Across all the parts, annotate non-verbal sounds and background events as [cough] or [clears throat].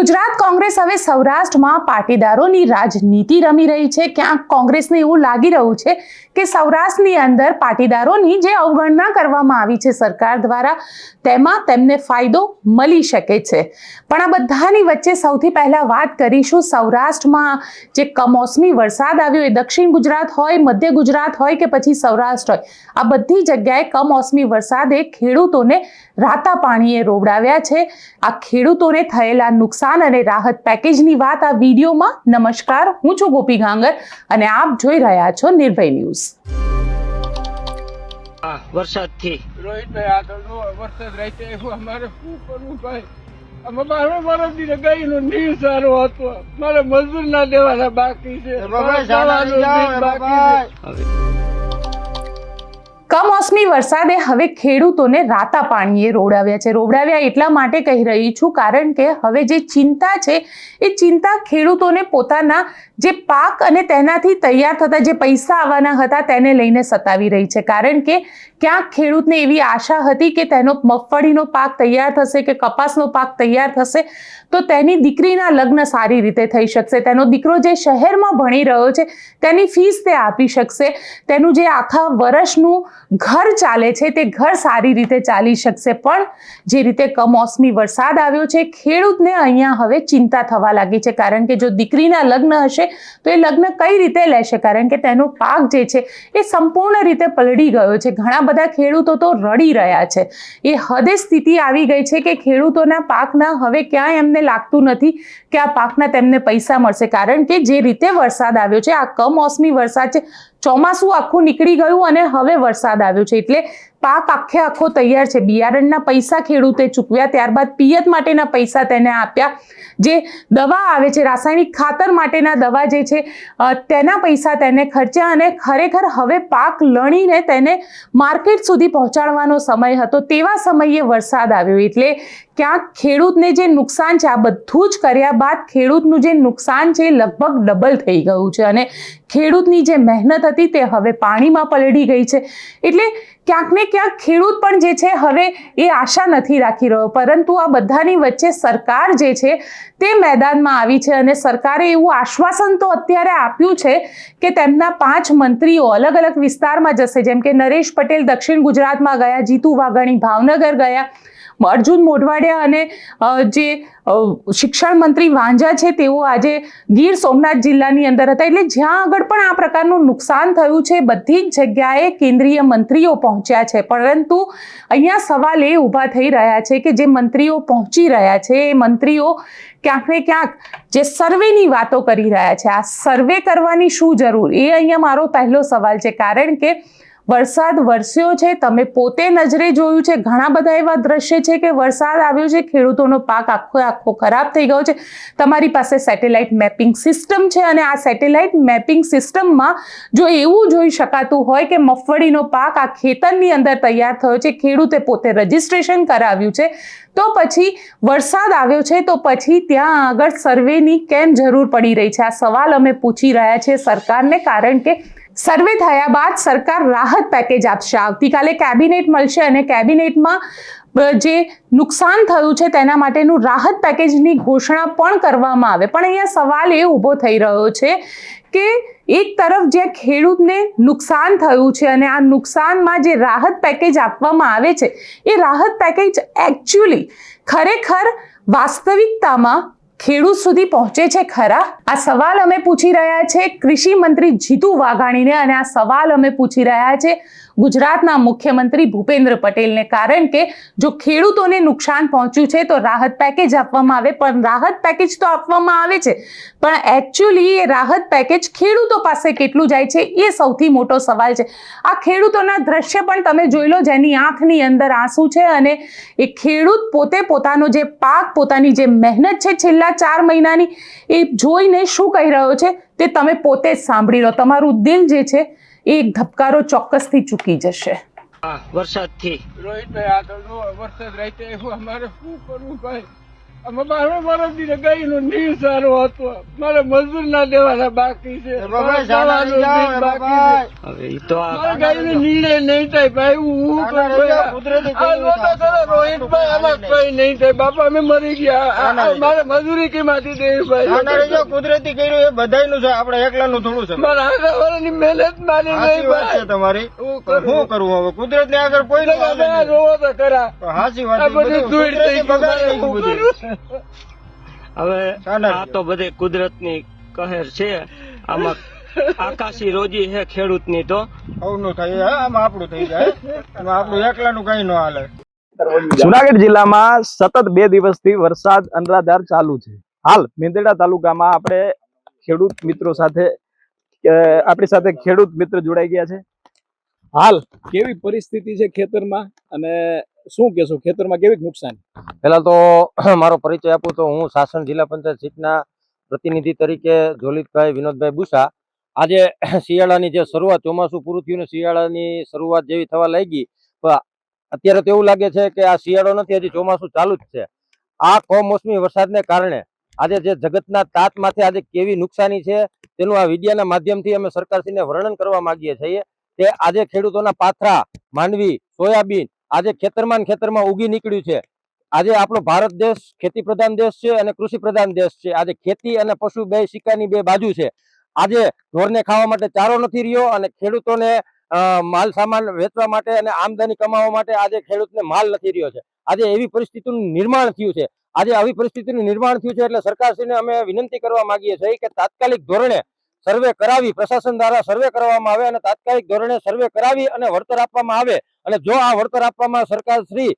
ગુજરાત કોંગ્રેસ હવે સૌરાષ્ટ્રમાં પાટીદારોની રાજનીતિ રમી રહી છે. ક્યાંક કોંગ્રેસને એવું લાગી રહ્યું છે કે સૌરાષ્ટ્રની અંદર પાટીદારોની જે અવગણના કરવામાં આવી છે સરકાર દ્વારા, તેમાં તેમને ફાયદો મળી શકે છે. પણ આ બધાની વચ્ચે સૌથી પહેલાં વાત કરીશું સૌરાષ્ટ્રમાં જે કમોસમી વરસાદ આવ્યો, એ દક્ષિણ ગુજરાત હોય, મધ્ય ગુજરાત હોય કે પછી સૌરાષ્ટ્ર હોય. આ બધી જગ્યાએ કમોસમી વરસાદે ખેડૂતોને રાતા પાણીએ રોવડાવ્યા છે. આ ખેડૂતોને થયેલા નુકસાન અને રાહત પેકેજની વાત આ વિડીયોમાં. નમસ્કાર હું છું ગોપી ગાંગર અને આપ જોઈ રહ્યા છો નિર્ભય ન્યૂઝ. હા વરસાદથી. રોહિતભાઈ આગળ નો વરસાદ રહી એવું અમારે શું કરવું ભાઈ? ગઈ નીર સારો હતો. મારે મજૂર ના દેવાના બાકી છે. બાકી કમોસમી વરસાદે હવે ખેડૂતોને રાતા પાણીએ રોવડાવ્યા છે. રોવડાવ્યા એટલા માટે કહી રહી છું કારણ કે હવે જે ચિંતા છે, એ ચિંતા ખેડૂતોને પોતાના જે પાક અને તેનાથી તૈયાર થતા જે પૈસા આવવાના હતા તેને લઈને સતાવી રહી છે. કારણ કે ક્યાંક ખેડૂતને એવી આશા હતી કે તેનો મગફળીનો પાક તૈયાર થશે કે કપાસનો પાક તૈયાર થશે, તો તેની દીકરીના લગ્ન સારી રીતે થઈ શકશે. તેનો દીકરો જે શહેરમાં ભણી રહ્યો છે, તેની ફીસ તે આપી શકશે. તેનું જે આખા વર્ષનું ઘર ચાલે છે, તે ઘર સારી રીતે ચાલી શકશે. પણ જે રીતે કમોસમી વરસાદ આવ્યો છે, ખેડૂતને અહીંયા હવે ચિંતા થવા લાગી છે. કારણ કે જો દીકરીના લગ્ન હશે, તો એ લગ્ન કઈ રીતે લેશે? કારણ કે તેનો પાક જે છે, એ સંપૂર્ણ રીતે પલળી ગયો છે. ઘણા બધા ખેડૂતો તો રડી રહ્યા છે. એ હદે સ્થિતિ આવી ગઈ છે કે ખેડૂતોના પાકના હવે ક્યાંય એમને લાગતું નથી કે આ પાકના તેમને પૈસા મળશે. કારણ કે જે રીતે વરસાદ આવ્યો છે, આ કમોસમી વરસાદ છે ચોમાસું આખું નીકળી ગયું અને હવે વરસાદ આવ્યો છે. એટલે પાક આખે આખો તૈયાર છે. બિયારણના પૈસા ખેડૂતે ચૂકવ્યા. ત્યારબાદ પિયત માટેના પૈસા તેને આપ્યા. જે દવા આવે છે, રાસાયણિક ખાતર માટેના દવા જે છે તેના પૈસા તેને ખર્ચ્યા અને ખરેખર હવે પાક લણીને તેને માર્કેટ સુધી પહોંચાડવાનો સમય હતો. તેવા સમયે વરસાદ આવ્યો. એટલે ક્યાંક ખેડૂતને જે નુકસાન છે, આ બધું જ કર્યા બાદ ખેડૂતનું જે નુકસાન છે લગભગ ડબલ થઈ ગયું છે. અને ખેડૂતની જે મહેનત હતી, તે હવે પાણીમાં પલળી ગઈ છે. એટલે ક્યાંક ને ક્યાંક ખેડૂત પણ જે છે હવે એ આશા નથી રાખી રહ્યો. પરંતુ આ બધાની વચ્ચે સરકાર જે છે તે મેદાનમાં આવી છે અને સરકારે એવું આશ્વાસન તો અત્યારે આપ્યું છે કે તેમના પાંચ મંત્રીઓ અલગ અલગ વિસ્તારમાં જશે. જેમ કે નરેશ પટેલ દક્ષિણ ગુજરાતમાં ગયા, જીતુ વાઘાણી ભાવનગર ગયા અર્જુન મોઢવાડિયા અને જે શિક્ષણ મંત્રી વાંઝા છે, તેઓ આજે ગીર સોમનાથ જિલ્લાની અંદર હતા. એટલે જ્યાં આગળ પણ આ પ્રકારનું નુકસાન થયું છે, બધી જ જગ્યાએ કેન્દ્રીય મંત્રીઓ પહોંચ્યા છે. પરંતુ અહીંયા સવાલ એ ઊભા થઈ રહ્યા છે કે જે મંત્રીઓ પહોંચી રહ્યા છે, એ મંત્રીઓ ક્યાંક ને ક્યાંક જે સર્વેની વાતો કરી રહ્યા છે. આ સર્વે કરવાની શું જરૂર? એ અહીંયા મારો પહેલો સવાલ છે. કારણ કે વરસાદ વરસ્યો છે, તમે પોતે નજરે જોયું છે, ઘણા બધા એવા દ્રશ્ય છે કે વરસાદ આવ્યો છે, ખેડૂતોનો પાક આખો આખો ખરાબ થઈ ગયો છે. તમારી પાસે સેટેલાઇટ મેપિંગ સિસ્ટમ છે અને આ સેટેલાઇટ મેપિંગ સિસ્ટમમાં જો એવું જોઈ શકાતું હોય કે મગફળીનો પાક આ ખેતરની અંદર તૈયાર થયો છે, ખેડૂતે પોતે રજિસ્ટ્રેશન કરાવ્યું છે, તો પછી વરસાદ આવ્યો છે, તો પછી ત્યાં આગળ સર્વેની કેમ જરૂર પડી રહી છે? આ સવાલ અમે પૂછી રહ્યા છીએ સરકારને, કારણ કે સર્વે થયા બાદ સરકાર રાહત પેકેજ આપશે. આવતીકાલે કેબિનેટ મળશે અને કેબિનેટમાં જે નુકસાન થયું છે તેના માટેનું રાહત પેકેજની ઘોષણા પણ કરવામાં આવે. પણ અહીંયા સવાલ એ ઊભો થઈ રહ્યો છે કે એક તરફ જે ખેડૂતને નુકસાન થયું છે અને આ નુકસાનમાં જે રાહત પેકેજ આપવામાં આવે છે, એ રાહત પેકેજ એકચ્યુઅલી ખરેખર વાસ્તવિકતામાં ખેડૂત સુધી પહોંચે છે ખરા? આ સવાલ અમે પૂછી રહ્યા છે. કૃષિ મંત્રી જીતુ વાઘાણીને અને આ સવાલ અમે પૂછી રહ્યા છે. ગુજરાતના મુખ્યમંત્રી ભૂપેન્દ્ર પટેલને. કારણ કે જો ખેડૂતોને નુકસાન પહોંચ્યું છે, તો રાહત પેકેજ આપવામાં આવે. પણ રાહત પેકેજ તો આપવામાં આવે છે. પણ એકચ્યુઅલી એ રાહત પેકેજ ખેડૂતો પાસે કેટલું જાય છે, એ સૌથી મોટો સવાલ છે. આ ખેડૂતોના દ્રશ્ય પણ તમે જોઈ લો, જેની આંખની અંદર આંસુ છે અને એ ખેડૂત પોતે પોતાનો જે પાક, પોતાની જે મહેનત છે છેલ્લા ચાર મહિનાની, એ જોઈને શું કહી રહ્યો છે, તે તમે પોતે જ સાંભળી લો. તમારું દિલ જે છે એ એક ધબકારો ચોક્કસથી ચૂકી જશે. હા વરસાદથી. રોહિતભાઈ આગળ નો વરસાદ રહી એવું અમારે શું કરવું ભાઈ? નીર સારો હતો. મારે મજૂર ના દેવાના બાકી છે. નહીં થાય ભાઈ હું કરું? કરો રોહિતભાઈ આમાં કઈ નહીં થાય. બાપા અમે મરી ગયા. મારે દેવી ભાઈ? કુદરતી કર્યું એ બધાયનું છે. આપણે એકલાનું થોડું છે. મારા આગળ વાળાની મહેનત મારી નહીં વાત છે તમારી. શું કરવું હવે? કુદરત ને આગળ કોઈ રોવો તો ખરા. સાચી વાત. બધું બધું બગાડી હવે. આ તો બધે કુદરતની કહેર છે. આમાં આકાશી રોજી છે ખેડૂતની તો. સૌનું થઈ જાય આમાં આપણું થઈ જાય. આપણું એકલાનું કઈ ન હાલે. જુનાગઢ જિલ્લામાં સતત બે દિવસથી વરસાદ અનરાધાર ચાલુ છે. હાલ મેંદરડા તાલુકામાં આપણે ખેડૂત મિત્રો સાથે આપણી સાથે ખેડૂત મિત્ર જોડાઈ ગયા છે. હાલ કેવી પરિસ્થિતિ છે ખેતરમાં? અને શું કહેશો? ખેતરમાં કેવી નુકસાન? પહેલાં તો [clears throat] મારો પરિચય આપું તો હું સાસણ જિલ્લા પંચાયત સીટના પ્રતિનિધિ તરીકે જોલિતભાઈ વિનોદભાઈ બુસા. આજે [clears throat] શિયાળાની જે શરૂઆત, ચોમાસું પૂરું થયું ને શિયાળાની શરૂઆત જેવી થવા લાગી. પણ અત્યારે તો એવું લાગે છે કે આ શિયાળો નથી, હજી ચોમાસું ચાલુ જ છે. આ કમોસમી વરસાદને કારણે આજે જે જગતના તાત માથે આજે કેવી નુકસાની છે, તેનું આ વિડિયાના માધ્યમથી અમે સરકારશ્રીને વર્ણન કરવા માંગીએ છીએ કે આજે ખેડૂતોના પાથરા, માંડવી, સોયાબીન આજે ખેતરમાં ખેતરમાં ઉગી નીકળ્યું છે. આજે આપણો ભારત દેશ ખેતી પ્રધાન દેશ છે અને કૃષિ પ્રધાન દેશ છે. આજે ખેતી અને પશુ બે સિક્કાની બે બાજુ છે. આજે ઢોરને ખાવા માટે ચારો નથી રહ્યો અને ખેડૂતોને માલ સામાન વેચવા માટે અને આમદની કમાવા માટે આજે ખેડૂતને માલ નથી રહ્યો છે. આજે એવી પરિસ્થિતિનું નિર્માણ થયું છે. આજે આવી પરિસ્થિતિનું નિર્માણ થયું છે એટલે સરકારશ્રીને અમે વિનંતી કરવા માંગીએ છીએ કે તાત્કાલિક ધોરણે સર્વે કરાવી, પ્રશાસન દ્વારા સર્વે કરવામાં આવે અને તાત્કાલિક ધોરણે સર્વે કરાવી અને વળતર આપવામાં આવે અને જો આ વળતર આપવામાં સરકાર શ્રી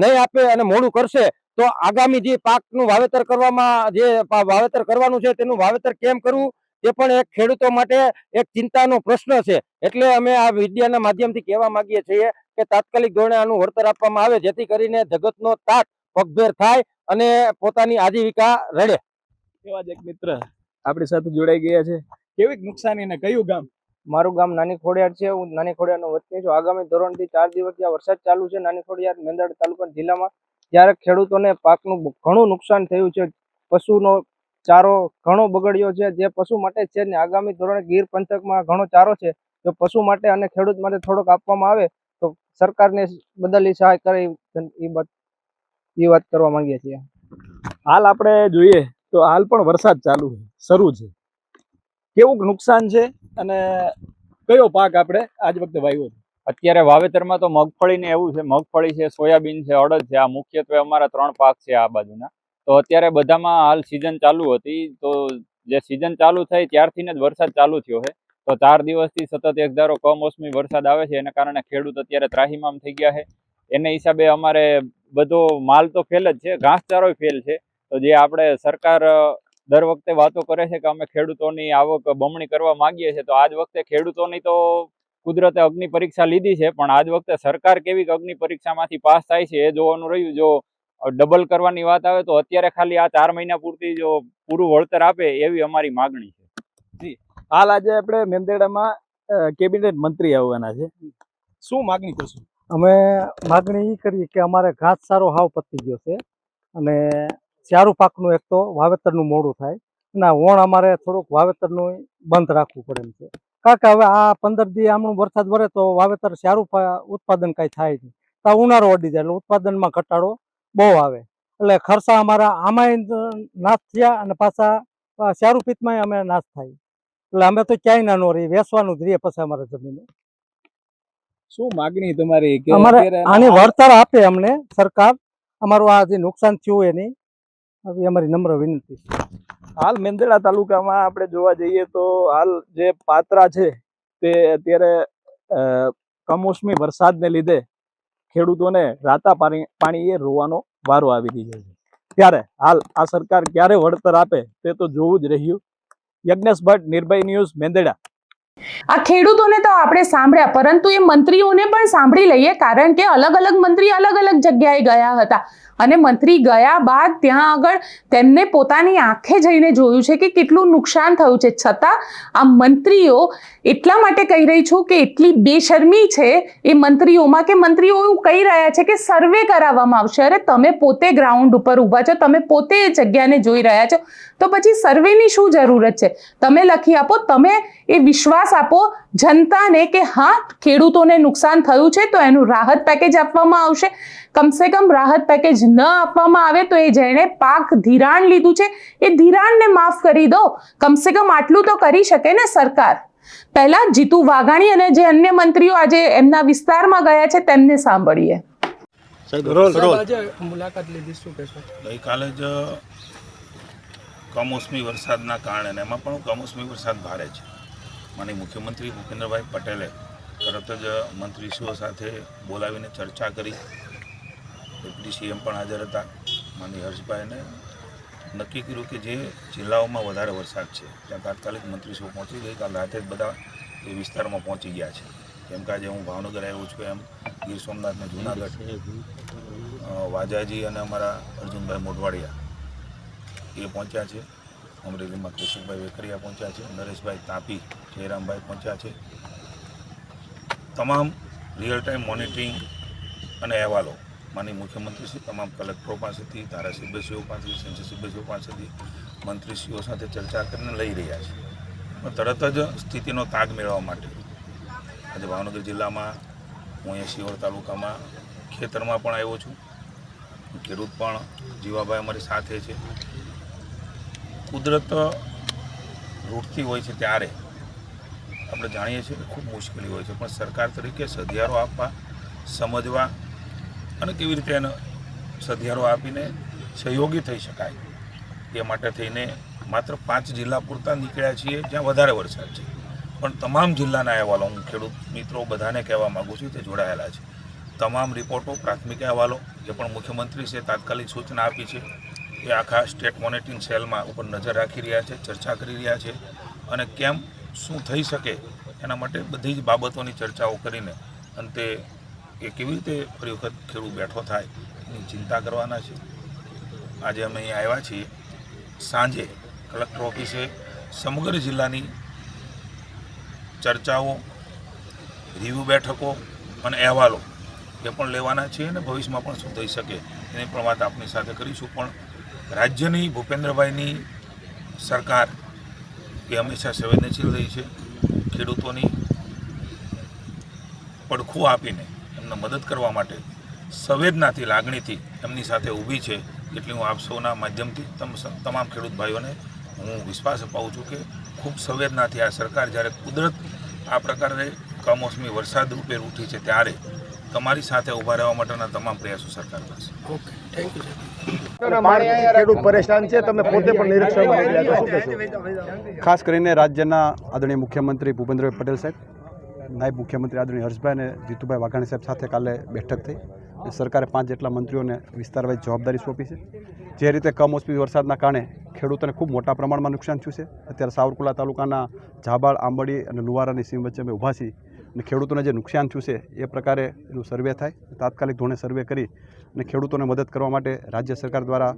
નહીં આપે અને મોડું કરશે, તો આગામી જે પાકનું વાવેતર કરવામાં, જે વાવેતર કરવાનું છે તેનું વાવેતર કેમ કરવું? તે પણ એક ખેડૂતો માટે એક ચિંતાનો પ્રશ્ન છે. એટલે અમે આ વિદ્યાના માધ્યમથી કહેવા માંગીએ છીએ કે તાત્કાલિક ધોરણે આનું વળતર આપવામાં આવે, જેથી કરીને જગતનો તાત પગભેર થાય અને પોતાની આજીવિકા રડે. એવા જ એક મિત્ર આપણી સાથે જોડાઈ ગયા છે. કેવી નુકસાની ને કયું ગામ? મારું ગામ નાની ખોડિયાર છે, હું નાની ખોડિયારનો વતની છું. આગામી ધોરણથી ચાર દિવસથી આ વરસાદ ચાલુ છે. નાની ખોડિયાર મેંદરડ તાલુકા જિલ્લામાં ત્યારે ખેડૂતોને પાકનું ઘણું નુકસાન થયું છે, પશુનો ચારો ઘણો બગડ્યો છે, જે પશુ માટે છે ને આગામી ધોરણે ગીર પંથકમાં ઘણો ચારો છે. જો પશુ માટે અને ખેડૂત માટે થોડોક આપવામાં આવે, તો સરકારને બદલી સહાય કરે એ વાત કરવા માંગીએ છીએ. હાલ આપણે જોઈએ તો હાલ પણ વરસાદ ચાલુ છે, શરૂ છે. કેવું નુકસાન છે અને કયો પાક આપણે આજ વખતે વાવ્યો છે? અત્યારે વાવેતરમાં તો મગફળીને એવું છે, મગફળી છે, સોયાબીન છે, અડદ છે, આ મુખ્યત્વે અમારા ત્રણ પાક છે આ બાજુના. તો અત્યારે બધામાં હાલ સિઝન ચાલુ હતી. તો જે સિઝન ચાલુ થઈ ત્યારથી જ વરસાદ ચાલુ થયો છે. તો ચાર દિવસથી સતત એક ધારો કમોસમી વરસાદ આવે છે, એના કારણે ખેડૂત અત્યારે ત્રાહીમામ થઈ ગયા છે. એને હિસાબે અમારે બધો માલ તો ફેલ જ છે ઘાસચારોય ફેલ છે. તો જે આપણે સરકાર દર વખતે વાતો કરે છે કે અમે ખેડૂતોની આવક બમણી કરવા માંગીએ છીએ તો આજ વખતે ખેડૂતોની તો કુદરતે અગ્નિ પરીક્ષા લીધી છે પણ આજ વખતે સરકાર કેવી અગ્નિ પરીક્ષામાંથી પાસ થાય છે એ જોવાનું રહ્યું. જો ડબલ કરવાની વાત આવે તો અત્યારે ખાલી આ ચાર મહિના પૂરતી જો પૂરું વળતર આપે એવી અમારી માગણી છે. હાલ આજે આપણે મેંદેડામાં કેબિનેટ મંત્રી આવવાના છે. શું માગણી કરશું? અમે માગણી એ કરીએ કે અમારે ઘાસ સારો હાવ પતી ગયો છે અને ચારું પાકનું એક તો વાવેતરનું મોડું થાય અને વણ અમારે થોડુંક વાવેતરનું બંધ રાખવું પડે એમ છે. કારણ કે હવે આ પંદર દી આમનું વરસાદ વરે તો વાવેતર સારું ઉત્પાદન કાંઈ થાય નહીં. તો ઉનાળો અડી જાય એટલે ઉત્પાદનમાં ઘટાડો બહુ આવે. એટલે ખર્ચા અમારા આમાંય નાશ થયા અને પાછા સારું પિત્તમાંય અમે નાશ થાય. એટલે અમે તો ક્યાંય ના નો રહી વેસવાનું જ રહીએ પછી અમારે જમીન. શું માગણી તમારી અમારે આની વળતર આપે અમને સરકાર. અમારું આ જે નુકસાન થયું એની આવી અમારી નમ્ર વિનંતી હાલ મેંદરડા તાલુકામાં આપણે જોવા જઈએ તો હાલ જે પાત્રા છે તે અત્યારે કમોસમી વરસાદને લીધે ખેડૂતોને રાતા પાણી, પાણીએ રોવાનો વારો આવી રહ્યો છે. ત્યારે હાલ આ સરકાર ક્યારે વળતર આપે તે તો જોવું જ રહ્યું. યજ્ઞેશ ભટ્ટ નિર્ભય ન્યૂઝ મેંદરડા આ ખેડૂતોને તો આપણે સાંભળ્યા, પરંતુ એ મંત્રીઓને પણ સાંભળી લઈએ, કારણ કે અલગ અલગ મંત્રી અલગ અલગ જગ્યાએ ગયા હતા. અને મંત્રી ગયા બાદ ત્યાં આગળ તેમને પોતાની આંખે જઈને જોયું છે કે કેટલું નુકસાન થયું છે. છતાં આ મંત્રીઓ એટલા માટે કહી રહી છું કે એટલી બેશરમી છે એ મંત્રીઓમાં કે મંત્રીઓ એવું કહી રહ્યા છે કે સર્વે કરાવવામાં આવશે. અરે તમે પોતે ગ્રાઉન્ડ ઉપર ઊભા છો, તમે પોતે એ જગ્યાને જોઈ રહ્યા છો. તો પછી સર્વેની શું જરૂરત છે? તમે લખી આપો તમે એ વિશ્વાસ આપો જનતાને કે હા ખેડૂતોને નુકસાન થયું છે તો એનું રાહત પેકેજ આપવામાં આવશે. કમસે કમ રાહત પેકેજ ન આપવામાં આવે તો એ જેણે પાક ધિરાણ લીધું છે એ ધિરાણને માફ કરી દો. કમસે કમ આટલું તો કરી શકે ને સરકાર. પહેલા જીતુ વાઘાણી અને જે અન્ય મંત્રીઓ આજે એમના વિસ્તારમાં ગયા છે તેમને સાંભળીએ. મુલાકાત લીધી શું કહેશો? ગઈકાલે જ કમોસમી વરસાદના કારણે એમાં પણ કમોસમી વરસાદ ભારે છે. માની મુખ્યમંત્રી ભૂપેન્દ્રભાઈ પટેલે તરત જ મંત્રીશ્રીઓ સાથે બોલાવીને ચર્ચા કરી. ડેપ્યુટી સીએમ પણ હાજર હતા. માની હર્ષભાઈને નક્કી કર્યું કે જે જિલ્લાઓમાં વધારે વરસાદ છે, ત્યાં તાત્કાલિક મંત્રીશ્રીઓ પહોંચી ગઈકાલ રાતે જ બધા એ વિસ્તારમાં પહોંચી ગયા છે. કેમ કે આજે હું ભાવનગર આવ્યો છું એમ. ગીર સોમનાથ અને જુનાગઢ વાજાજી અને અમારા અર્જુનભાઈ મોઢવાડિયા. એ પહોંચ્યા છે. અમરેલીમાં કૌશિકભાઈ વેકરિયા પહોંચ્યા છે, નરેશભાઈ તાપી, જયરામભાઈ પહોંચ્યા છે. તમામ રિયલ ટાઈમ મોનિટરિંગ અને અહેવાલો માની મુખ્યમંત્રીશ્રી તમામ કલેક્ટરો પાસેથી, ધારાસભ્યશ્રીઓ પાસેથી, સંસદસભ્યશ્રીઓ પાસેથી, મંત્રીશ્રીઓ સાથે ચર્ચા કરીને લઈ રહ્યા છે. પણ તરત જ સ્થિતિનો તાગ મેળવવા માટે આજે ભાવનગર જિલ્લામાં હું અહીંયા શિહોર તાલુકામાં ખેતરમાં પણ આવ્યો છું. ખેડૂત પણ જીવાભાઈ અમારી સાથે છે. કુદરત રૂટતી હોય છે ત્યારે આપણે જાણીએ છીએ કે ખૂબ મુશ્કેલી હોય છે. પણ સરકાર તરીકે સધિયારો આપવા, સમજવા અને કેવી રીતે એને સધિયારો આપીને સહયોગી થઈ શકાય એ માટે થઈને માત્ર પાંચ જિલ્લા પૂરતા નીકળ્યા છીએ જ્યાં વધારે વરસાદ છે. પણ તમામ જિલ્લાના અહેવાલો, હું ખેડૂત મિત્રો બધાને કહેવા માગું છું, તે જોડાયેલા છે. તમામ રિપોર્ટો, પ્રાથમિક અહેવાલો, જે પણ મુખ્યમંત્રી છે, તાત્કાલિક સૂચના આપી છે. એ આખા સ્ટેટ મોનિટરિંગ સેલમાં ઉપર નજર રાખી રહ્યા છે, ચર્ચા કરી રહ્યા છે અને કેમ, શું થઈ શકે એના માટે બધી જ બાબતોની ચર્ચાઓ કરીને અંતે એ કેવી રીતે ફરી વખત ખેડૂત બેઠો થાય એની ચિંતા કરવાના છે. આજે અમે અહીં આવ્યા છીએ. સાંજે કલેક્ટર ઓફિસે સમગ્ર જિલ્લાની ચર્ચાઓ, રિવ્યુ બેઠકો અને અહેવાલો એ પણ લેવાના છે અને ભવિષ્યમાં પણ શું થઈ શકે એની પણ વાત આપની સાથે કરીશું. પણ રાજ્યની ભૂપેન્દ્રભાઈની સરકાર એ હંમેશા સંવેદનશીલ રહી છે, ખેડૂતોની પડખું આપીને એમને મદદ કરવા માટે સંવેદનાથી, લાગણીથી એમની સાથે ઊભી છે એટલે હું આપ સૌના માધ્યમથી તમ તમામ ખેડૂત ભાઈઓને હું વિશ્વાસ અપાવું છું કે ખૂબ સંવેદનાથી આ સરકાર જ્યારે કુદરત આ પ્રકારે કમોસમી વરસાદ રૂપે ઉઠી છે ત્યારે તમારી સાથે ઊભા રહેવા માટેના તમામ પ્રયાસો સરકાર કરશે. ખેડૂત પરેશાન છે તમે પોતે પણ કહેશો? ખાસ કરીને રાજ્યના આદરણીય મુખ્યમંત્રી ભૂપેન્દ્રભાઈ પટેલ સાહેબ નાયબ મુખ્યમંત્રી આદરણીય હર્ષભાઈ અને જીતુભાઈ વાઘાણી સાહેબ સાથે કાલે બેઠક થઈ. સરકારે પાંચ જેટલા મંત્રીઓને વિસ્તારવાઇઝ જવાબદારી સોંપી છે. જે રીતે કમોસમી વરસાદના કારણે ખેડૂતોને ખૂબ મોટા પ્રમાણમાં નુકસાન થયું છે. અત્યારે સાવરકુલા તાલુકાના ઝાબાળ આંબડી અને લુવારાની સીમ વચ્ચે અમે ઊભા છીએ. અને ખેડૂતોને જે નુકસાન થયું છે, એ પ્રકારે એનું સર્વે થાય. તાત્કાલિક ધોરણે સર્વે કરી અને ખેડૂતોને મદદ કરવા માટે રાજ્ય સરકાર દ્વારા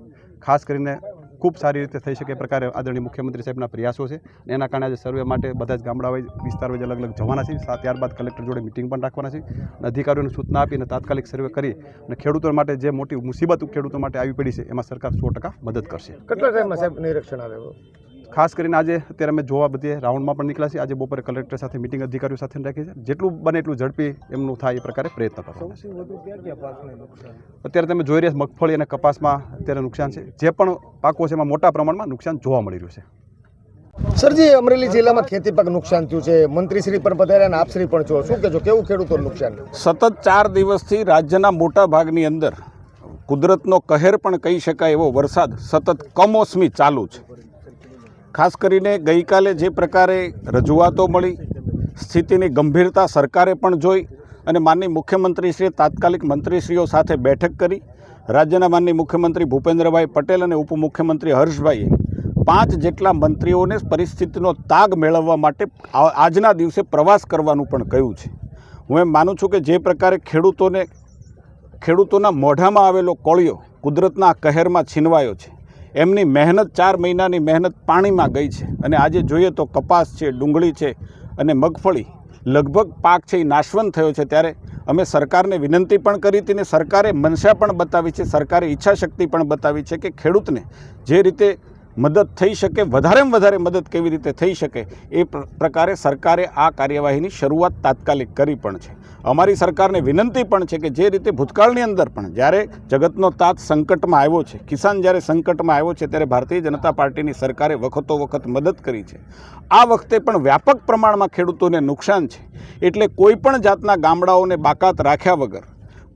ખાસ કરીને ખૂબ સારી રીતે થઈ શકે એ પ્રકારે આદરણીય મુખ્યમંત્રી સાહેબના પ્રયાસો છે. એના કારણે આજે સર્વે માટે બધા જ ગામડા વિસ્તાર વાઇઝ અલગ અલગ જવાના છે. ત્યારબાદ કલેક્ટર જોડે મિટિંગ પણ રાખવાના છે. અને અધિકારીઓને સૂચના આપીને તાત્કાલિક સર્વે કરી અને ખેડૂતો માટે જે મોટી મુસીબત ખેડૂતો માટે આવી પડી છે, એમાં સરકાર સો ટકા મદદ કરશે. કેટલા ટાઈમમાં સાહેબ નિરીક્ષણ આવે? ખાસ કરીને આજે અત્યારે અમે જોવા બધે રાઉન્ડમાં પણ નીકળ્યા છીએ. આજે બપોરે કલેક્ટર સાથે મિટિંગ અધિકારીઓ સાથે રાખી છે જેટલું બને એટલું ઝડપી એમનું થાય એ પ્રકારે પ્રયત્ન કરવાના અત્યારે તમે જોઈ રહ્યા મગફળી અને કપાસમાં અત્યારે નુકસાન છે. જે પણ પાકો છે એમાં મોટા પ્રમાણમાં નુકસાન જોવા મળી રહ્યું છે. સરજી અમરેલી જિલ્લામાં ખેતી પાક નુકસાન થયું છે. મંત્રીશ્રી પણ પધાર્યા અને આપશ્રી પણ છો. શું કહેજો કેવું ખેડૂતોનું નુકસાન? સતત ચાર દિવસથી રાજ્યના મોટા ભાગની અંદર કુદરતનો કહેર પણ કહી શકાય એવો વરસાદ સતત કમોસમી ચાલુ છે. ખાસ કરીને ગઈકાલે જે પ્રકારે રજૂઆતો મળી, સ્થિતિની ગંભીરતા સરકારે પણ જોઈ અને માનની મુખ્યમંત્રીશ્રીએ તાત્કાલિક મંત્રીશ્રીઓ સાથે બેઠક કરી. રાજ્યના માનની મુખ્યમંત્રી ભૂપેન્દ્રભાઈ પટેલ અને ઉપમુખ્યમંત્રી હર્ષભાઈએ પાંચ જેટલા મંત્રીઓને પરિસ્થિતિનો તાગ મેળવવા માટે આજના દિવસે પ્રવાસ કરવાનું પણ કહ્યું છે. હું એમ માનું છું કે જે પ્રકારે ખેડૂતોને, ખેડૂતોના મોઢામાં આવેલો કોળિયો કુદરતના કહેરમાં છીનવાયો છે એમની મહેનત ચાર મહિનાની મહેનત પાણીમાં ગઈ છે. અને આજે જોઈએ તો કપાસ છે, ડુંગળી છે અને મગફળી લગભગ પાક છે એ નાશવંત થયો છે ત્યારે અમે સરકારને વિનંતી પણ કરી હતી ને સરકારે મનસા પણ બતાવી છે, સરકારે ઈચ્છાશક્તિ પણ બતાવી છે કે ખેડૂતને જે રીતે મદદ થઈ શકે, વધારેમાં વધારે મદદ કેવી રીતે થઈ શકે એ પ્રકારે સરકારે આ કાર્યવાહીની શરૂઆત તાત્કાલિક કરી પણ છે. અમારી સરકારને વિનંતી પણ છે કે જે રીતે ભૂતકાળની અંદર પણ જ્યારે જગતનો તાત સંકટમાં આવ્યો છે, કિસાન જ્યારે સંકટમાં આવ્યો છે, ત્યારે ભારતીય જનતા પાર્ટીની સરકારે વખતો વખત મદદ કરી છે. આ વખતે પણ વ્યાપક પ્રમાણમાં ખેડૂતોને નુકસાન છે. એટલે કોઈ પણ જાતના ગામડાઓને બાકાત રાખ્યા વગર,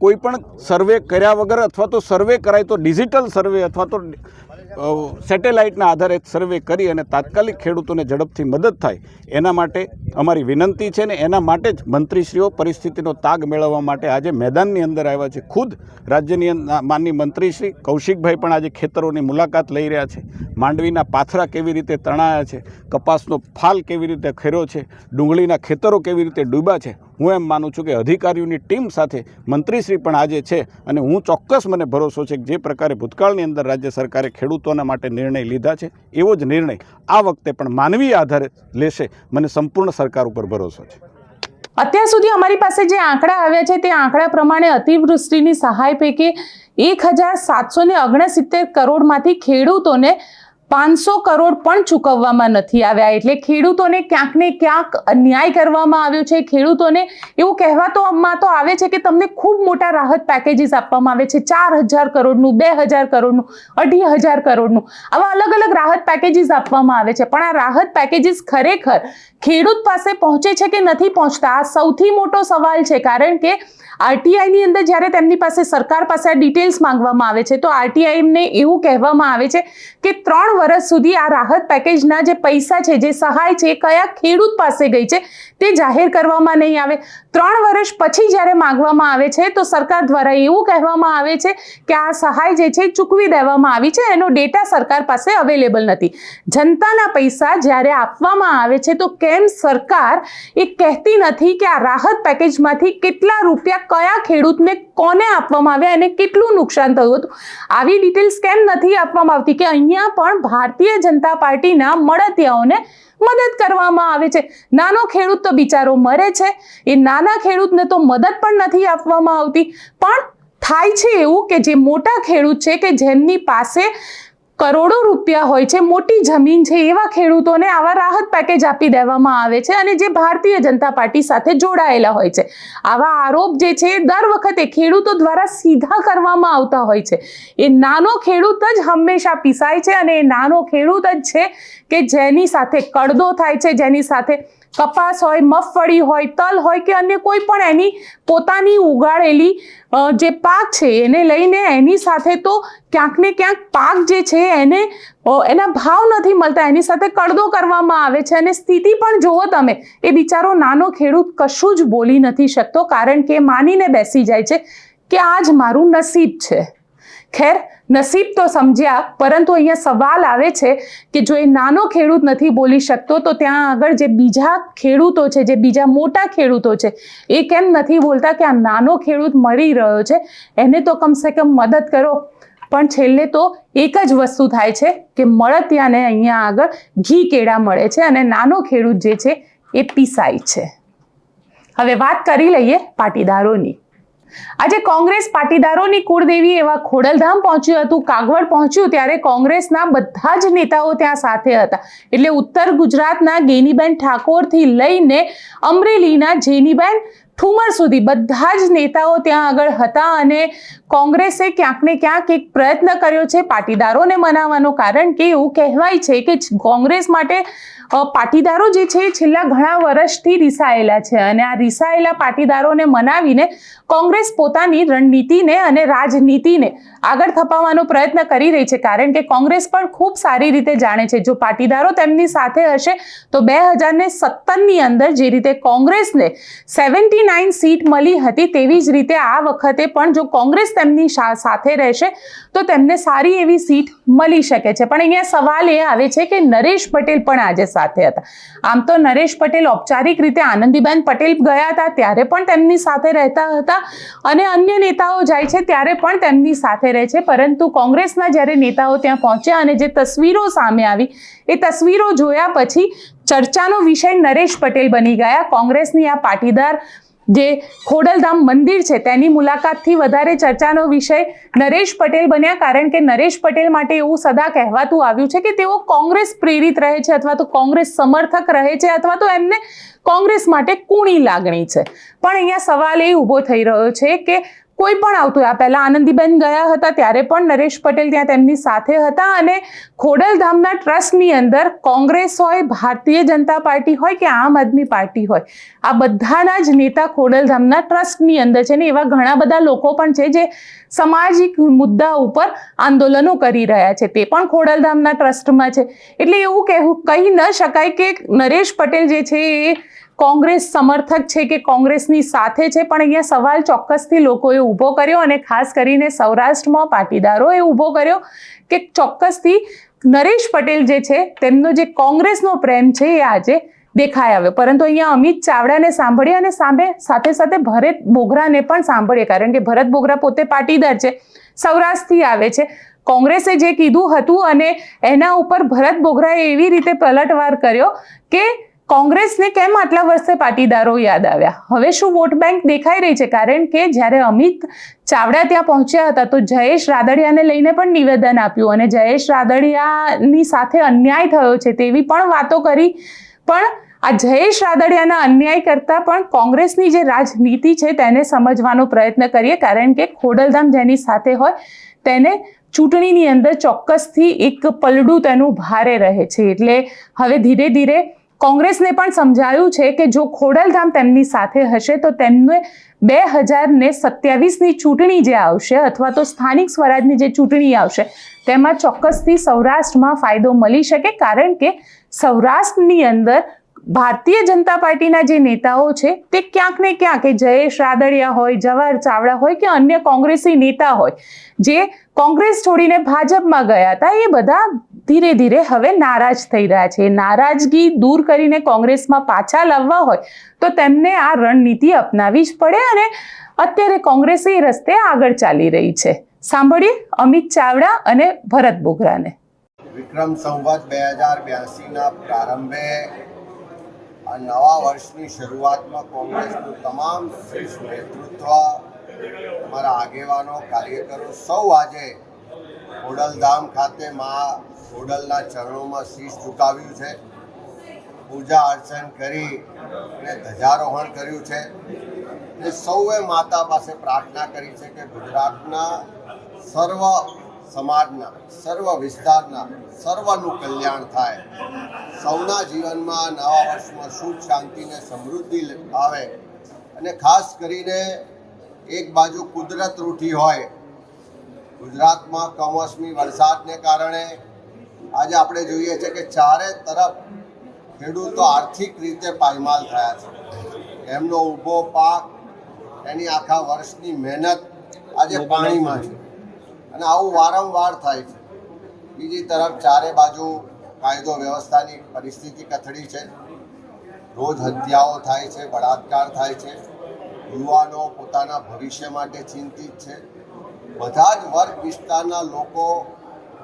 કોઈ પણ સર્વે કર્યા વગર અથવા તો સર્વે કરાય તો ડિજિટલ સર્વે અથવા તો સેટેલાઇટના આધારે સર્વે કરી અને તાત્કાલિક ખેડૂતોને ઝડપથી મદદ થાય, એના માટે અમારી વિનંતી છે ને એના માટે જ મંત્રીશ્રીઓ પરિસ્થિતિનો તાગ મેળવવા માટે આજે મેદાનની અંદર આવ્યા છે. ખુદ રાજ્યની માનની મંત્રીશ્રી કૌશિકભાઈ પણ આજે ખેતરોની મુલાકાત લઈ રહ્યા છે. માંડવીના પાથરા કેવી રીતે તણાયા છે, કપાસનો ફાલ કેવી રીતે ખેર્યો છે, ડુંગળીના ખેતરો કેવી રીતે ડૂબ્યા છે હું એમ માનું છું કે અધિકારીઓની ટીમ સાથે મંત્રીશ્રી પણ આજે છે અને હું ચોક્કસ મને ભરોસો છે કે જે પ્રકારે ભૂતકાળની અંદર રાજ્ય સરકારે ખેડૂતોના માટે નિર્ણય લીધા છે, એવો જ નિર્ણય આ વખતે પણ માનવીય આધારે લેશે. મને સંપૂર્ણ સરકાર ઉપર ભરોસો છે. અત્યાર સુધી અમારી પાસે જે આંકડા આવ્યા છે તે આંકડા પ્રમાણે અતિવૃષ્ટિની સહાય પૈકી એક હજાર સાતસો ને ઓગણસિત્તેર કરોડમાંથી ખેડૂતોને પાંચસો કરોડ પણ ચૂકવવામાં નથી આવ્યા. એટલે ખેડૂતોને ક્યાંક ને ક્યાંક અન્યાય કરવામાં આવ્યો છે. ખેડૂતોને એવું કહેવાતોમાં તો આવે છે કે તમને ખૂબ મોટા રાહત પેકેજીસ આપવામાં આવે છે. ચાર હજાર કરોડનું, બે હજાર કરોડનું, અઢી હજાર કરોડનું આવા અલગ અલગ રાહત પેકેજીસ આપવામાં આવે છે. પણ આ રાહત પેકેજીસ ખરેખર ખેડૂત પાસે પહોંચે છે કે નથી પહોંચતા? આ સૌથી મોટો સવાલ છે. કારણ કે આરટીઆઈની અંદર જ્યારે તેમની પાસે સરકાર પાસે ડિટેલ્સ માંગવામાં આવે છે, તો આરટીઆઈને એવું કહેવામાં આવે છે કે ત્રણ વર્ષ સુધી આ રાહત પેકેજના જે પૈસા છે, જે સહાય છે, એ કયા ખેડૂત પાસે ગઈ છે, તે જાહેર કરવામાં નહીં આવે. ત્રણ વર્ષ પછી જ્યારે માંગવામાં આવે છે, તો સરકાર દ્વારા એવું કહેવામાં આવે છે કે આ સહાય જે છે ચૂકવી દેવામાં આવી છે, એનો ડેટા સરકાર પાસે અવેલેબલ નથી. જનતાના પૈસા જ્યારે આપવામાં આવે છે, તો કેમ સરકાર એ કહેતી નથી કે આ રાહત પેકેજમાંથી કેટલા રૂપિયા કયા ખેડૂતને કોને આપવામાં આવ્યા અને કેટલું નુકસાન થયું હતું? આવી ડિટેલ્સ કેમ નથી આપવામાં આવતી કે અહીંયા પણ ભારતીય જનતા પાર્ટીના મળતિયાઓને મદદ કરવામાં આવે છે. નાનો ખેડૂત તો બિચારો મરે છે. એ નાના ખેડૂતને તો મદદ પણ નથી આપવામાં આવતી. પણ થાય છે એવું કે જે મોટા ખેડૂત છે કે જેમની પાસે કરોડો રૂપિયા હોય છે, મોટી જમીન છે, એવા ખેડૂતોને આવા રાહત પેકેજ આપી દેવામાં આવે છે અને જે ભારતીય જનતા પાર્ટી સાથે જોડાયેલા હોય છે. આવા આરોપ જે છે, દર વખતે ખેડૂતો દ્વારા સીધા કરવામાં આવતા હોય છે. એ નાનો ખેડૂત જ હંમેશા પીસાય છે અને એ નાનો ખેડૂત જ છે કે જેની સાથે કડદો થાય છે, જેની સાથે કપાસ હોય, મગફળી હોય, તલ હોય કે અન્ય કોઈ પણ એની પોતાની ઉગાડેલી જે પાક છે એને લઈને એની સાથે તો ક્યાંક ને ક્યાંક પાક જે છે એને એના ભાવ નથી મળતા. એની સાથે કડદો કરવામાં આવે છે. અને સ્થિતિ પણ જુઓ તમે, એ બિચારો નાનો ખેડૂત કશું જ બોલી નથી શકતો, કારણ કે માનીને બેસી જાય છે કે આ જ મારું નસીબ છે. ખેર, નસીબ તો સમજ્યા, પરંતુ અહીંયા સવાલ આવે છે કે જો એ નાનો ખેડૂત નથી બોલી શકતો, તો ત્યાં આગળ જે બીજા ખેડૂતો છે, જે બીજા મોટા ખેડૂતો છે, એ કેમ નથી બોલતા કે આ નાનો ખેડૂત મરી રહ્યો છે? એને તો કમસે કમ મદદ કરો. પણ છેલ્લે તો એક જ વસ્તુ થાય છે કે મળતિયાને અહીંયા આગળ ઘી કેળા મળે છે અને નાનો ખેડૂત જે છે, એ પીસાય છે. હવે વાત કરી લઈએ પાટીદારોની. આજે કોંગ્રેસ પાટીદારોની કુળદેવી એવા ખોડલધામ પહોંચ્યું હતું, કાગવડ પહોંચ્યું ત્યારે કોંગ્રેસના બધા જ નેતાઓ ત્યાં સાથે હતા. એટલે ઉત્તર ગુજરાતના ગેનીબેન ઠાકોરથી લઈને અમરેલીના જેનીબેન ઠુમર સુધી બધા જ નેતાઓ ત્યાં આગળ હતા અને કોંગ્રેસે ક્યાંક ને ક્યાંક એક પ્રયત્ન કર્યો છે પાટીદારોને મનાવવાનો, કારણ કે એવું કહેવાય છે કે કોંગ્રેસ માટે પાટીદારો જે છે એ છેલ્લા ઘણા વર્ષથી રિસાયેલા છે અને આ રિસાયેલા પાટીદારોને મનાવીને કોંગ્રેસ પોતાની રણનીતિને અને રાજનીતિને આગળ થપાવવાનો પ્રયત્ન કરી રહી છે. કારણ કે કોંગ્રેસ પણ ખૂબ સારી રીતે જાણે છે. જો પાટીદારો તેમની સાથે હશે, તો બે હજારને સત્તરની અંદર જે રીતે કોંગ્રેસને સેવન્ટી નાઇન સીટ મળી હતી તેવી જ રીતે આ વખતે પણ જો કોંગ્રેસ તેમની સાથે રહેશે, તો તેમને સારી એવી સીટ મળી શકે છે. પણ અહીંયા સવાલ એ આવે છે કે નરેશ પટેલ પણ આજે સાથે હતા. આમ તો નરેશ પટેલ ઔપચારિક રીતે આનંદીબેન પટેલ ગયા હતા ત્યારે પણ તેમની સાથે રહેતા હતા અને અન્ય નેતાઓ જાય છે ત્યારે પણ તેમની સાથે રહે છે. પરંતુ કોંગ્રેસના જ્યારે નેતાઓ ત્યાં પહોંચ્યા અને જે તસવીરો સામે આવી, એ તસવીરો જોયા પછી ચર્ચાનો વિષય નરેશ પટેલ બની ગયા. કોંગ્રેસની આ પાટીદાર જે ખોડલધામ મંદિર છે, તેની મુલાકાતથી વધારે ચર્ચાનો વિષય નરેશ પટેલ બન્યા. કારણ કે નરેશ પટેલ માટે એવું સદા કહેવાતું આવ્યું છે કે તેઓ કોંગ્રેસ પ્રેરિત રહે છે અથવા તો કોંગ્રેસ સમર્થક રહે છે અથવા તો એમને કોંગ્રેસ માટે કુણી લાગણી છે. પણ અહીંયા સવાલ એ ઊભો થઈ રહ્યો છે કે કોઈ પણ આવતું આ પહેલા આનંદીબેન ગયા હતા, ત્યારે પણ નરેશ પટેલ ત્યાં તેમની સાથે હતા અને ખોડલધામના ટ્રસ્ટની અંદર કોંગ્રેસ હોય, ભારતીય જનતા પાર્ટી હોય કે આમ આદમી પાર્ટી હોય. આ બધાના જ નેતા ખોડલધામના ટ્રસ્ટની અંદર છે ને એવા ઘણા બધા લોકો પણ છે જે સામાજિક મુદ્દા ઉપર આંદોલનો કરી રહ્યા છે. તે પણ ખોડલધામના ટ્રસ્ટમાં છે. એટલે એવું કહેવું કહી ન શકાય કે નરેશ પટેલ જે છે એ કોંગ્રેસ સમર્થક છે કે કોંગ્રેસની સાથે છે, પણ અહીંયા સવાલ ચોક્કસથી લોકોએ ઊભો કર્યો અને ખાસ કરીને સૌરાષ્ટ્રમાં પાટીદારોએ ઊભો કર્યો કે ચોક્કસથી નરેશ પટેલ જે છે, તેમનો જે કોંગ્રેસનો પ્રેમ છે એ આજે દેખાઈ આવ્યો. પરંતુ અહીંયા અમિત ચાવડાને સાંભળીએ અને સામે સાથે સાથે ભરત બોગરાને પણ સાંભળીએ કારણ કે ભરત બોગરા પોતે પાટીદાર છે, સૌરાષ્ટ્રથી આવે છે. કોંગ્રેસે જે કીધું હતું અને એના ઉપર ભરત બોગરાએ એવી રીતે પલટવાર કર્યો કે કોંગ્રેસને કેમ આટલા વર્ષે પાટીદારો યાદ આવ્યા? હવે શું વોટ બેંક દેખાઈ રહી છે? કારણ કે જ્યારે અમિત ચાવડા ત્યાં પહોંચ્યા હતા, તો જયેશ રાદડિયાને લઈને પણ નિવેદન આપ્યું અને જયેશ રાદડિયાની સાથે અન્યાય થયો છે તેવી પણ વાતો કરી. પણ આ જયેશ રાદડિયાના અન્યાય કરતાં પણ કોંગ્રેસની જે રાજનીતિ છે તેને સમજવાનો પ્રયત્ન કરીએ, કારણ કે ખોડલધામ જેની સાથે હોય, તેને ચૂંટણીની અંદર ચોક્કસથી એક પલડું તેનું ભારે રહે છે. એટલે હવે ધીરે ધીરે કોંગ્રેસને પણ સમજાયું છે કે જો ખોડલધામ તેમની સાથે હશે, તો તેમને બે હજાર ને સત્યાવીસની ચૂંટણી જે આવશે અથવા તો સ્થાનિક સ્વરાજની જે ચૂંટણી આવશે, તેમાં ચોક્કસથી સૌરાષ્ટ્રમાં ફાયદો મળી શકે કારણ કે સૌરાષ્ટ્રની અંદર ભારતીય જનતા પાર્ટીના જે નેતાઓ છે, તે ક્યાંક ને ક્યાંક, કે જયેશ રાદડિયા હોય, જવાહર ચાવડા હોય કે અન્ય કોંગ્રેસી નેતા હોય, જે કોંગ્રેસ છોડીને ભાજપમાં ગયા હતા, એ બધા ધીરે ધીરે હવે નારાજ થઈ રહ્યા છે. નારાજગી દૂર કરીને કોંગ્રેસમાં પાછા લાવવા હોય તો તેમને આ રણનીતિ અપનાવી જ પડે અને અત્યારે કોંગ્રેસ એ રસ્તે આગળ ચાલી રહી છે. સાંભળીએ અમિત ચાવડા અને ભરત બોગરાને. વિક્રમ સંવત બે હજાર બ્યાસીના પ્રારંભે આ નવા વર્ષની શરૂઆતમાં કોંગ્રેસનું તમામ શ્રેષ્ઠ નેતૃત્વ અમારા આગેવાનો, કાર્યકરો સૌ આજે ખોડલધામ ખાતે મા ખોડલના ચરણોમાં શીશ ઝુકાવ્યું છે. પૂજા અર્ચન કરી અને ધ્વજારોહણ કર્યું છે. એ સૌએ માતા પાસે પ્રાર્થના કરી છે કે ગુજરાતના સર્વ સમાજના, સર્વ વિસ્તારના, સર્વનું કલ્યાણ થાય. સૌના જીવનમાં નવા વર્ષમાં સુખ, શાંતિ ને સમૃદ્ધિ આવે. અને ખાસ કરીને એક બાજુ કુદરત રૂઠી હોય ગુજરાતમાં કમોસમી વરસાદને કારણે આજે આપણે જોઈએ છે કે ચારે તરફ ખેડૂતો આર્થિક રીતે પાયમાલ થયા છે. એમનો ઊભો પાક એની આખા વર્ષની મહેનત આજે પાણીમાં છે. અને આવું વારંવાર થાય છે. બીજી તરફ ચારે બાજુ કાયદો વ્યવસ્થાની પરિસ્થિતિ કથળી છે. રોજ હત્યાઓ થાય છે બળાત્કાર થાય છે. યુવાનો પોતાના ભવિષ્ય માટે ચિંતિત છે. બધા જ વર્ગ વિસ્તારના લોકો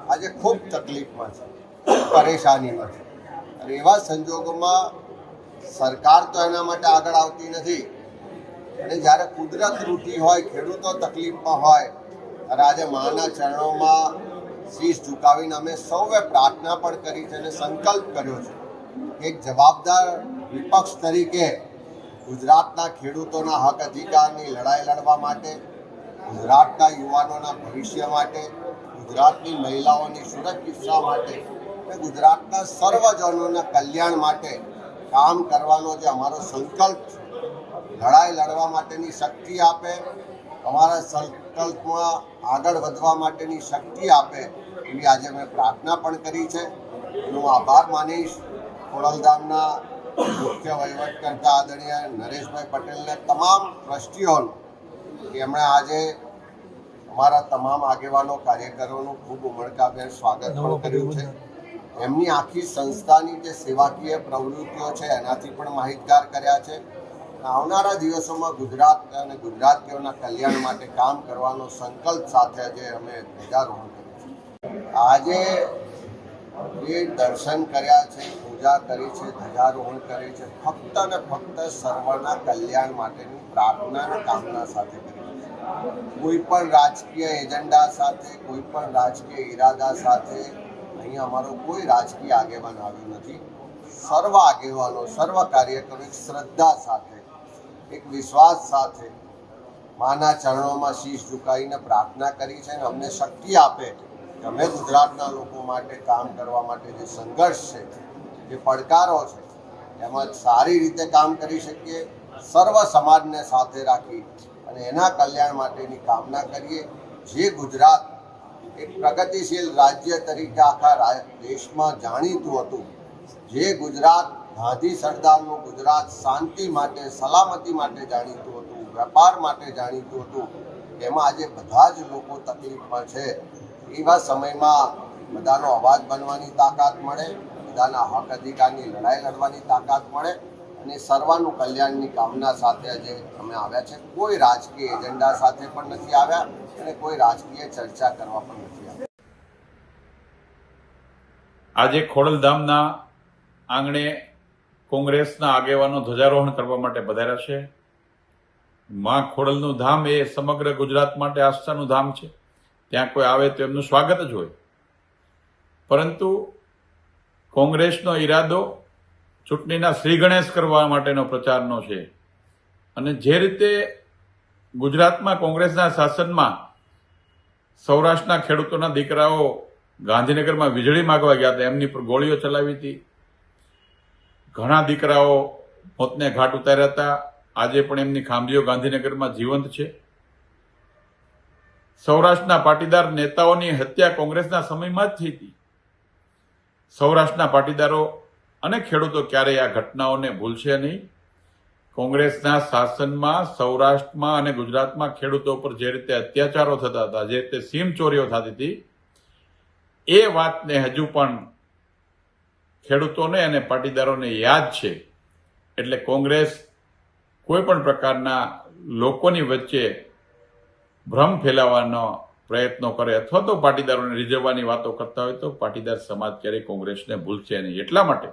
આજે ખૂબ તકલીફમાં છે, પરેશાનીમાં છે. અને એવા સંજોગોમાં સરકાર તો એના માટે આગળ આવતી નથી. અને જ્યારે કુદરત રૂટી હોય, ખેડૂતો તકલીફમાં હોય અને આજે માના ચરણોમાં શીશ ઝુકાવીને અમે સૌએ પ્રાર્થના પણ કરી છે અને સંકલ્પ કર્યો છે એક જવાબદાર વિપક્ષ તરીકે ગુજરાતના ખેડૂતોના હક અધિકારની લડાઈ લડવા માટે ગુજરાતના યુવાનોના ભવિષ્ય માટે, ગુજરાતની મહિલાઓની સુરક્ષા માટે અને ગુજરાતના સર્વજનોના કલ્યાણ માટે કામ કરવાનો જે અમારો સંકલ્પ લડાઈ લડવા માટેની શક્તિ આપે, અમારા સંકલ્પમાં આગળ વધવા માટેની શક્તિ આપે એવી આજે મેં પ્રાર્થના પણ કરી છે. હું આભાર માનીશ. ખોડલધામના મુખ્ય વહીવટકર્તા આદરણીય નરેશભાઈ પટેલને તમામ ટ્રસ્ટીઓનો એમણે આજે અમારા તમામ આગેવાનો કાર્યકરોનું ખૂબ ઉમળકાભેર સ્વાગત પણ કર્યું છે. એમની આખી સંસ્થાની જે સેવાકીય પ્રવૃત્તિઓ છે એનાથી પણ માહિતગાર કર્યા છે. આવનારા દિવસોમાં ગુજરાત અને ગુજરાતીઓના કલ્યાણ માટે કામ કરવાનો સંકલ્પ સાથે આજે અમે ધ્વજારોહણ કર્યું છે. આજે જે દર્શન કર્યા છે પૂજા કરી છે ધ્વજારોહણ કરી છે ફક્ત ને ફક્ત સર્વના કલ્યાણ માટેની પ્રાર્થના અને કામના સાથે કરી કોઈ પણ રાજકીય એજન્ડા સાથે, કોઈ પણ રાજકીય ઈરાદા સાથે અહીંયા અમારો કોઈ રાજકીય આગેવાન આવ્યું નથી. સર્વ આગેવાનો, સર્વ કાર્યકરો એક શ્રદ્ધા સાથે, એક વિશ્વાસ સાથે માના ચરણોમાં શીશ ઝુકાવીને પ્રાર્થના કરી છે અને અમને શક્તિ આપે કે અમે ગુજરાતના લોકો માટે કામ કરવા માટે જે સંઘર્ષ છે, જે પડકારો છે, એમાં સારી રીતે કામ કરી શકીએ, સર્વ સમાજને સાથે રાખી અને એના કલ્યાણ માટેની કામના કરીએ. જે ગુજરાત એક પ્રગતિશીલ રાજ્ય તરીકે આખા દેશમાં જાણીતું હતું. જે ગુજરાત ગાંધી સરદારનું ગુજરાત શાંતિ માટે, સલામતી માટે જાણીતું હતું, વેપાર માટે જાણીતું હતું. એમાં આજે બધા જ લોકો તકલીફમાં છે. એવા સમયમાં બધાનો અવાજ બનવાની તાકાત મળે, બધાના હક અધિકારની લડાઈ લડવાની તાકાત મળે. અને સર્વાનું કલ્યાણની કામના સાથે આજે અમે આવ્યા છે. કોઈ રાજકીય એજન્ડા સાથે પણ નથી આવ્યા અને કોઈ રાજકીય ચર્ચા કરવા પણ નથી આવ્યા. આજે ખોડલધામના આંગણે કોંગ્રેસના આગેવાનો ધ્વજારોહણ કરવા માટે પધાર્યા છે. માં ખોડલનું ધામ એ સમગ્ર ગુજરાત માટે આસ્થાનું ધામ છે. ત્યાં કોઈ આવે તો એમનું સ્વાગત જ હોય. પરંતુ કોંગ્રેસનો ઈરાદો ચૂંટણીના શ્રી ગણેશ કરવા માટેનો પ્રચારનો છે. અને જે રીતે ગુજરાતમાં કોંગ્રેસના શાસનમાં સૌરાષ્ટ્રના ખેડૂતોના દીકરાઓ ગાંધીનગરમાં વીજળી માગવા ગયા હતા, એમની પર ગોળીઓ ચલાવી હતી. ઘણા દીકરાઓ મોતને ઘાટ ઉતાર્યા હતા. આજે પણ એમની ખાંભીઓ ગાંધીનગરમાં જીવંત છે. સૌરાષ્ટ્રના પાટીદાર નેતાઓની હત્યા કોંગ્રેસના સમયમાં જ થઈ હતી. સૌરાષ્ટ્રના પાટીદારો અને ખેડૂતો ક્યારેય આ ઘટનાઓને ભૂલશે નહીં. કોંગ્રેસના શાસનમાં, સૌરાષ્ટ્રમાં અને ગુજરાતમાં ખેડૂતો પર જે રીતે અત્યાચારો થતા હતા, જે રીતે સીમ ચોરીઓ થતી હતી, એ વાતને હજુ પણ ખેડૂતોને અને પાટીદારોને યાદ છે. એટલે કોંગ્રેસ કોઈ પણ પ્રકારના લોકોની વચ્ચે ભ્રમ ફેલાવવાનો પ્રયત્નો કરે અથવા તો પાટીદારોને રીઝવવાની વાતો કરતા હોય તો પાટીદાર સમાજ ક્યારેય કોંગ્રેસને ભૂલશે નહીં. એટલા માટે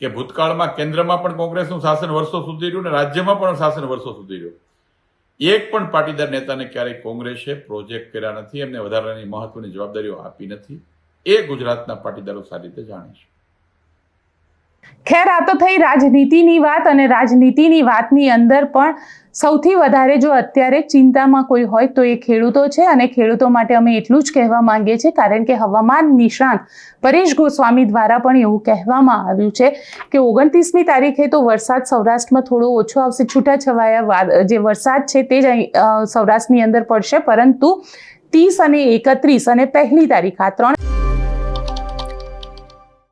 કે ભૂતકાળમાં કેન્દ્રમાં પણ કોંગ્રેસનું શાસન વર્ષો સુધી રહ્યું ને રાજ્યમાં પણ શાસન વર્ષો સુધી રહ્યું. એક પણ પાટીદાર નેતાને ક્યારેય કોંગ્રેસે પ્રોજેક્ટ કર્યા નથી, એમને વધારાની મહત્વની જવાબદારીઓ આપી નથી. એ ગુજરાતના પાટીદારો સારી રીતે જાણે છે. ખેર, આ તો થઈ રાજનીતિની વાત અને રાજનીતિની વાતની અંદર પણ સૌથી વધારે જો અત્યારે ચિંતામાં કોઈ હોય તો એ ખેડૂતો છે અને ખેડૂતો માટે અમે એટલું જ કહેવા માંગીએ છીએ, કારણ કે હવામાન નિષ્ણાંત પરેશ ગોસ્વામી દ્વારા પણ એવું કહેવામાં આવ્યું છે કે ઓગણત્રીસમી તારીખે તો વરસાદ સૌરાષ્ટ્રમાં થોડો ઓછો આવશે, છૂટાછવાયા જે વરસાદ છે તે જ સૌરાષ્ટ્રની અંદર પડશે, પરંતુ ત્રીસ અને એકત્રીસ અને પહેલી તારીખ આ ત્રણ